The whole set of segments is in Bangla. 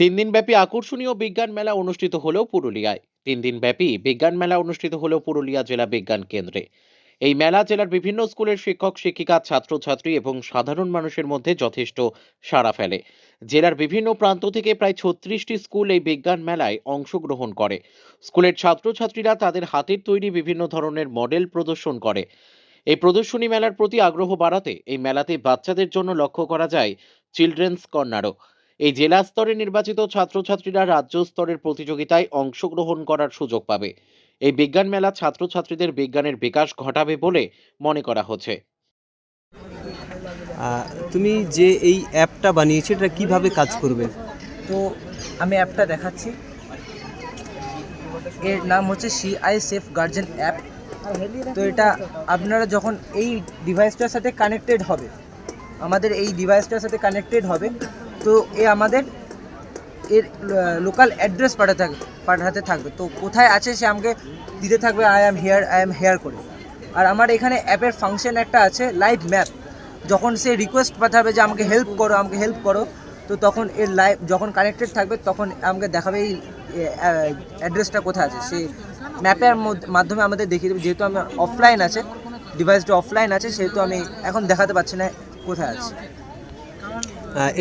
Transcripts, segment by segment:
তিন দিনব্যাপী আকর্ষণীয় বিজ্ঞান মেলা অনুষ্ঠিত হলেও পুরুলিয়ায়। তিন দিনব্যাপী বিজ্ঞান মেলা অনুষ্ঠিত হলেও পুরুলিয়া জেলা বিজ্ঞান কেন্দ্রে। এই মেলা জেলার বিভিন্ন স্কুলের শিক্ষক, শিক্ষিকা, ছাত্রছাত্রী এবং সাধারণ মানুষের মধ্যে যথেষ্ট সাড়া ফেলে। জেলার বিভিন্ন প্রান্ত থেকে প্রায় ছত্রিশটি স্কুল এই বিজ্ঞান মেলায় অংশগ্রহণ করে। স্কুলের ছাত্রছাত্রীরা তাদের হাতের তৈরি বিভিন্ন ধরনের মডেল প্রদর্শন করে। এই প্রদর্শনী মেলার প্রতি আগ্রহ বাড়াতে এই মেলাতে বাচ্চাদের জন্য লক্ষ্য করা যায় চিলড্রেন্স কর্নারও। এই জেলা স্তরে নির্বাচিত ছাত্রছাত্রীরা রাজ্য স্তরের প্রতিযোগিতায় অংশগ্রহণ করার সুযোগ পাবে। এই বিজ্ঞান মেলা ছাত্রছাত্রীদের বিজ্ঞানের বিকাশ ঘটাবে বলে মনে করা হচ্ছে। তুমি যে এই অ্যাপটা বানিয়েছো এটা কীভাবে কাজ করবে? তো আমি অ্যাপটা দেখাচ্ছি। এর নাম হচ্ছে সিআই সেফ গার্জেন অ্যাপ তো এটা আপনারা যখন এই ডিভাইসটার সাথে কানেক্টেড হবে আমাদের এই ডিভাইসটার সাথে কানেক্টেড হবে তো এ আমাদের এর লোকাল অ্যাড্রেস পাঠাতে থাকবে পাঠাতে থাকবে। তো কোথায় আছে সে আমাকে দিতে থাকবে I am here I am here করে। আর আমার এখানে অ্যাপের ফাংশন একটা আছে লাইভ ম্যাপ যখন সে রিকোয়েস্ট পাঠাবে যে আমাকে হেল্প করো, আমাকে হেল্প করো, তো তখন এর লাইভ যখন কানেক্টেড থাকবে, তখন আমাকে দেখাবে এই অ্যাড্রেসটা কোথায় আছে। সে ম্যাপের মাধ্যমে আমাদের দেখিয়ে দেবে। যেহেতু আমি অফলাইন আছে ডিভাইসটা অফলাইন আছে, সেহেতু আমি এখন দেখাতে পারছি না কোথায় আছে।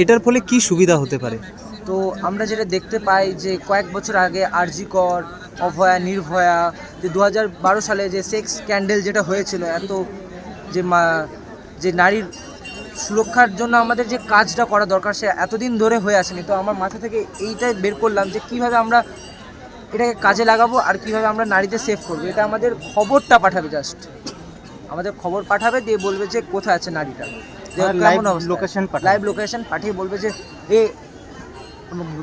এটার ফলে কি সুবিধা হতে পারে? তো আমরা যেটা দেখতে পাই যে কয়েক বছর আগে আরজি কর অভয়া, নির্ভয়া, যে দু সালে যে সেক্স স্ক্যান্ডেল যেটা হয়েছিল, এত যে মা, যে নারীর সুরক্ষার জন্য আমাদের যে কাজটা করা দরকার, সে এতদিন ধরে হয়ে আসেনি। তো আমার মাথা থেকে এইটাই বের করলাম যে কীভাবে আমরা এটাকে কাজে লাগাবো আর কীভাবে আমরা নারীদের সেভ করব। এটা আমাদের খবরটা পাঠাবে জাস্ট আমাদের খবর পাঠাবে, দিয়ে বলবে যে কোথায় আছে নারীটা। কেমন live অবস্থায়। লাইভ লোকেশন পাঠিয়ে বলবে যে এ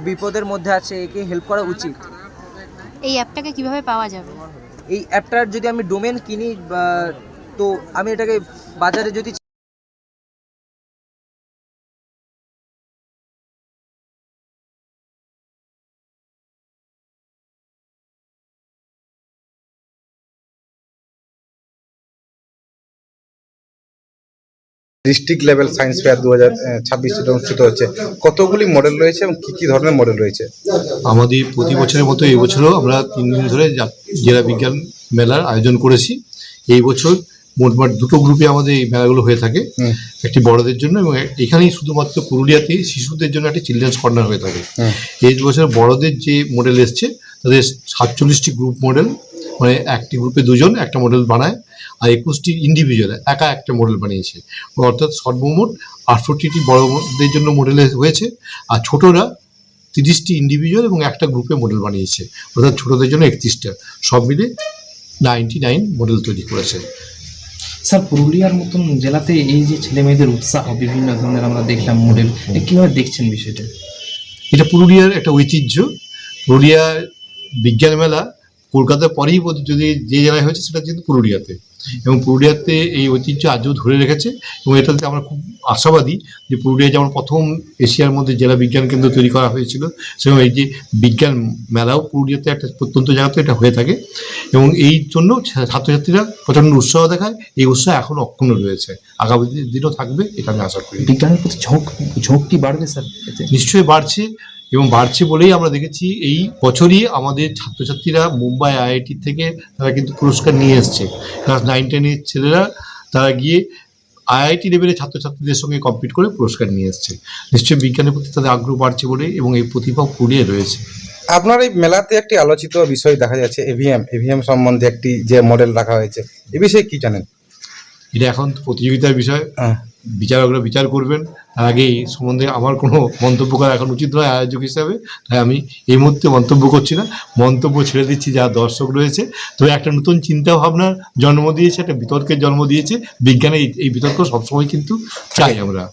বিপদের মধ্যে আছে একে হেল্প করা উচিত। এই অ্যাপটাকে কীভাবে পাওয়া যাবে? এই অ্যাপটার যদি আমি ডোমেন কিনি বা, তো আমি এটাকে বাজারে যদি ডিস্ট্রিক্ট লেভেল সায়েন্স ফেয়ার দু হাজার ছাব্বিশে অনুষ্ঠিত হচ্ছে। কতগুলি মডেল রয়েছে এবং কী কী ধরনের মডেল রয়েছে? আমাদের প্রতি বছরের মতো এই বছরও আমরা তিন দিন ধরে জেলা বিজ্ঞান মেলার আয়োজন করেছি। এই বছর মোটমাট দুটো গ্রুপে আমাদের এই মেলাগুলো হয়ে থাকে। একটি বড়দের জন্য এবং এখানেই শুধুমাত্র পুরুলিয়াতেই শিশুদের জন্য একটি চিলড্রেন্স কর্নার হয়ে থাকে। এই বছর বড়দের যে মডেল এসছে তাদের সাতচল্লিশটি গ্রুপ মডেল মানে একটি গ্রুপে দুজন একটা মডেল বানায়। আর একুশটি ইন্ডিভিজুয়াল একা একটা মডেল বানিয়েছে। অর্থাৎ সর্বমোট আটষট্টিটি বড়দের জন্য মডেল হয়েছে আর ছোটরা তিরিশটি ইন্ডিভিজুয়াল এবং একটা গ্রুপে মডেল বানিয়েছে। অর্থাৎ ছোটদের জন্য একত্রিশটা। সব মিলে নাইনটি নাইন মডেল তৈরি করেছে। স্যার পুরুলিয়ার মতন জেলাতে এই যে ছেলে মেয়েদের উৎসাহ বিভিন্ন ধরনের আমরা দেখলাম মডেল কীভাবে দেখছেন বিষয়টা? এটা পুরুলিয়ার একটা ঐতিহ্য। পুরুলিয়া বিজ্ঞান মেলা কলকাতার পরেই যদি যে জেলায় হয়েছে সেটা কিন্তু পুরুলিয়াতে। এবং পুরুলিয়াতে এই ঐতিহ্য আজও ধরে রেখেছে এবং এটাতে আমরা খুব আশাবাদী যে পুরুলিয়া যেমন প্রথম এশিয়ার মধ্যে জেলা বিজ্ঞান কেন্দ্র তৈরি করা হয়েছিল সেরকম এই যে বিজ্ঞান মেলাও পুরুলিয়াতে একটা প্রত্যন্ত জায়গাতে এটা হয়ে থাকে। এবং এই জন্য ছাত্রছাত্রীরা প্রচণ্ড উৎসাহ দেখায় এই উৎসাহ এখনও অক্ষুণ্ণ রয়েছে। আগামী দিনও থাকবে এটা আমি আশা করি। বিজ্ঞানের প্রতি ঝোঁক ঝোঁক কি বাড়বে স্যার নিশ্চয়ই বাড়ছে। এবং বাড়ছে বলেই আমরা দেখেছি এই বছরই আমাদের ছাত্রছাত্রীরা মুম্বাই আইআইটি থেকে তারা কিন্তু পুরস্কার নিয়ে এসছে। ক্লাস নাইন টেনের ছেলেরা তারা গিয়ে আইআইটি লেভেলে ছাত্রছাত্রীদের সঙ্গে কম্পিট করে পুরস্কার নিয়ে এসছে। নিশ্চয়ই বিজ্ঞানের প্রতি তাদের আগ্রহ বাড়ছে বলে এবং এই প্রতিভা পুড়িয়ে রয়েছে। আপনার এই মেলাতে একটি আলোচিত বিষয় দেখা যাচ্ছে এভিএম। এভিএম সম্বন্ধে একটি যে মডেল রাখা হয়েছে এ বিষয়ে কি জানেন? এটা এখন প্রতিযোগিতার বিষয়। হ্যাঁ। বিচারকরা বিচার করবেন। তার আগে এই সম্বন্ধে আমার কোনো মন্তব্য করা এখন উচিত নয় আয়োজক হিসাবে। তাই আমি এই মুহূর্তে মন্তব্য করছি না। মন্তব্য ছেড়ে দিচ্ছি যা দর্শক রয়েছে। তবে একটা নতুন চিন্তা ভাবনার জন্ম দিয়েছে, একটা বিতর্কের জন্ম দিয়েছে। বিজ্ঞানে এই- বিতর্ক সবসময় কিন্তু চাই আমরা।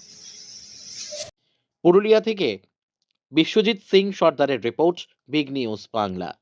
পুরুলিয়া থেকে বিশ্বজিৎ সিং সর্দারের রিপোর্ট, বিগ নিউজ বাংলা।